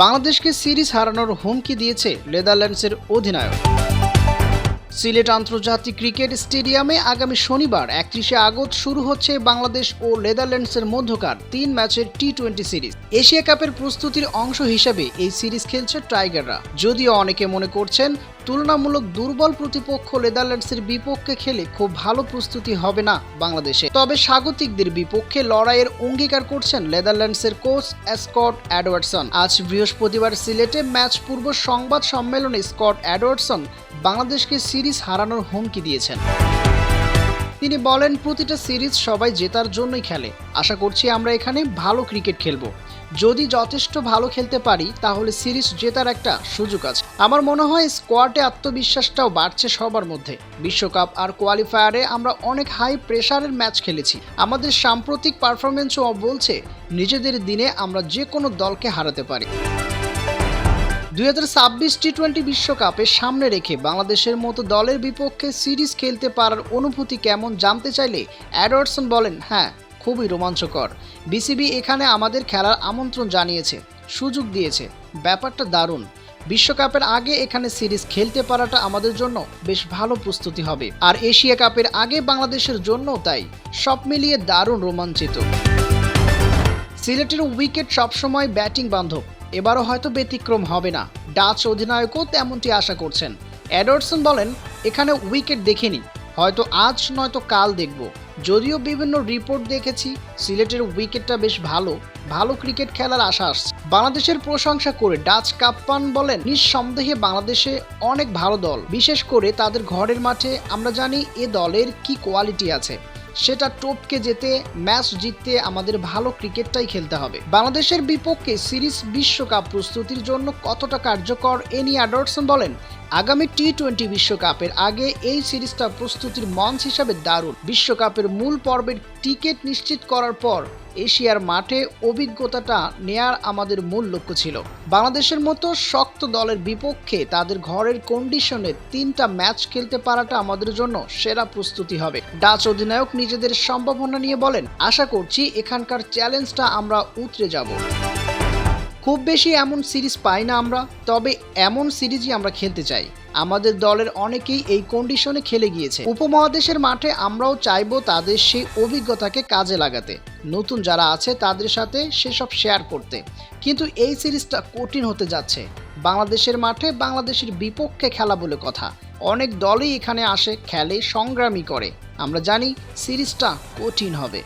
বাংলাদেশকে সিরিজ হারানোর হুমকি দিয়েছে নেদারল্যান্ডসের অধিনায়ক। সিলেট আন্তর্জাতিক ক্রিকেট স্টেডিয়ামে আগামী শনিবার একত্রিশে আগস্ট শুরু হচ্ছে বাংলাদেশ ও নেদারল্যান্ডসের মধ্যকার তিন ম্যাচের টি টোয়েন্টি সিরিজ। এশিয়া কাপের প্রস্তুতির অংশ হিসেবে এই সিরিজ খেলছে টাইগাররা। যদিও অনেকে মনে করছেন তুলনামূলক দুর্বল প্রতিপক্ষ নেদারল্যান্ডসের বিপক্ষে খেলে খুব ভালো প্রস্তুতি হবে না বাংলাদেশে। তবে স্বাগতিকদের বিপক্ষে লড়াইয়ের অঙ্গীকার করছেন নেদারল্যান্ডসের কোচ স্কট অ্যাডওয়ার্ডসন। আজ বৃহস্পতিবার সিলেটে ম্যাচ পূর্ব সংবাদ সম্মেলনে স্কট অ্যাডওয়ার্ডসন বাংলাদেশকে সিরিজ হারানোর হুমকি দিয়েছেন। তিনি বলেন, প্রতিটা সিরিজ সবাই জেতার জন্যই খেলে। আশা করছি আমরা এখানে ভালো ক্রিকেট খেলব। যদি যথেষ্ট ভালো খেলতে পারি, তাহলে সিরিজ জেতার একটা সুযোগ আছে। আমার মনে হয়, স্কোয়াডে আত্মবিশ্বাসটাও বাড়ছে সবার মধ্যে। বিশ্বকাপ আর কোয়ালিফায়ারে আমরা অনেক হাই প্রেশারের ম্যাচ খেলেছি। আমাদের সাম্প্রতিক পারফরমেন্সও বলছে, নিজেদের দিনে আমরা যে কোনো দলকে হারাতে পারি। দুই হাজার ছাব্বিশ টি টোয়েন্টি বিশ্বকাপে সামনে রেখে বাংলাদেশের মতো দলের বিপক্ষে সিরিজ খেলতে পারার অনুভূতি কেমন জানতে চাইলে অ্যাডওয়ার্ডসন বলেন হ্যাঁ খুবই রোমাঞ্চকর। বিসিবি এখানে আমাদের খেলার আমন্ত্রণ জানিয়েছে, সুযোগ দিয়েছে। ব্যাপারটা দারুণ। বিশ্বকাপের আগে এখানে সিরিজ খেলতে পারাটা আমাদের জন্য বেশ ভালো প্রস্তুতি হবে। আর এশিয়া কাপের আগে বাংলাদেশের জন্যও তাই। সব মিলিয়ে দারুণ রোমাঞ্চিত। সিলেটের উইকেট সবসময় ব্যাটিং বান্ধব। এবারও হয়তো ব্যতিক্রম হবে না। ডাচ অধিনায়কও তেমনটি আশা করছেন। অ্যাডারসন বলেন, এখানে উইকেট দেখিনি। হয়তো আজ নয়তো কাল দেখব। যদিও বিভিন্ন রিপোর্ট দেখেছি, সিলেটের উইকেটটা বেশ ভালো। ভালো ক্রিকেট খেলার আশা আসছে। বাংলাদেশের প্রশংসা করে ডাচ কাপ্পান বলেন, নিঃসন্দেহে বাংলাদেশে অনেক ভালো দল। বিশেষ করে তাদের ঘরের মাঠে আমরা জানি এ দলের কি কোয়ালিটি আছে। সেটা টপকে যেতে, ম্যাচ জিততে আমাদের ভালো ক্রিকেটটাই খেলতে হবে। বাংলাদেশের বিপক্ষে সিরিজ বিশ্বকাপ প্রস্তুতির জন্য কতটা কার্যকর, এনি নিয়ে অ্যাডারসন বলেন। আগামী টি টোয়েন্টি বিশ্বকাপের আগে এই সিরিজটা প্রস্তুতির মঞ্চ হিসাবে দারুণ। বিশ্বকাপের মূল পর্বের টিকিট নিশ্চিত করার পর এশিয়ার মাঠে অভিজ্ঞতাটা নেয়ার আমাদের মূল লক্ষ্য ছিল। বাংলাদেশের মতো শক্ত দলের বিপক্ষে তাদের ঘরের কন্ডিশনে তিনটা ম্যাচ খেলতে পারাটা আমাদের জন্য সেরা প্রস্তুতি হবে। ডাচ অধিনায়ক নিজেদের সম্ভাবনা নিয়ে বলেন, আশা করছি এখানকার চ্যালেঞ্জটা আমরা উতরে যাব। খুব বেশি এমন সিরিজ পাই না আমরা, তবে এমন সিরিজই আমরা খেলতে চাই। আমাদের দলের অনেকেই এই কন্ডিশনে খেলে গিয়েছে। উপমহাদেশের মাঠে আমরাও চাইব তাদের সেই অভিজ্ঞতাকে কাজে লাগাতে। নতুন যারা আছে তাদের সাথে সেসব শেয়ার করতে। কিন্তু এই সিরিজটা কঠিন হতে যাচ্ছে। বাংলাদেশের মাঠে বাংলাদেশের বিপক্ষে খেলা বলে কথা। অনেক দলই এখানে আসে, খেলে, সংগ্রামী করে। আমরা জানি সিরিজটা কঠিন হবে।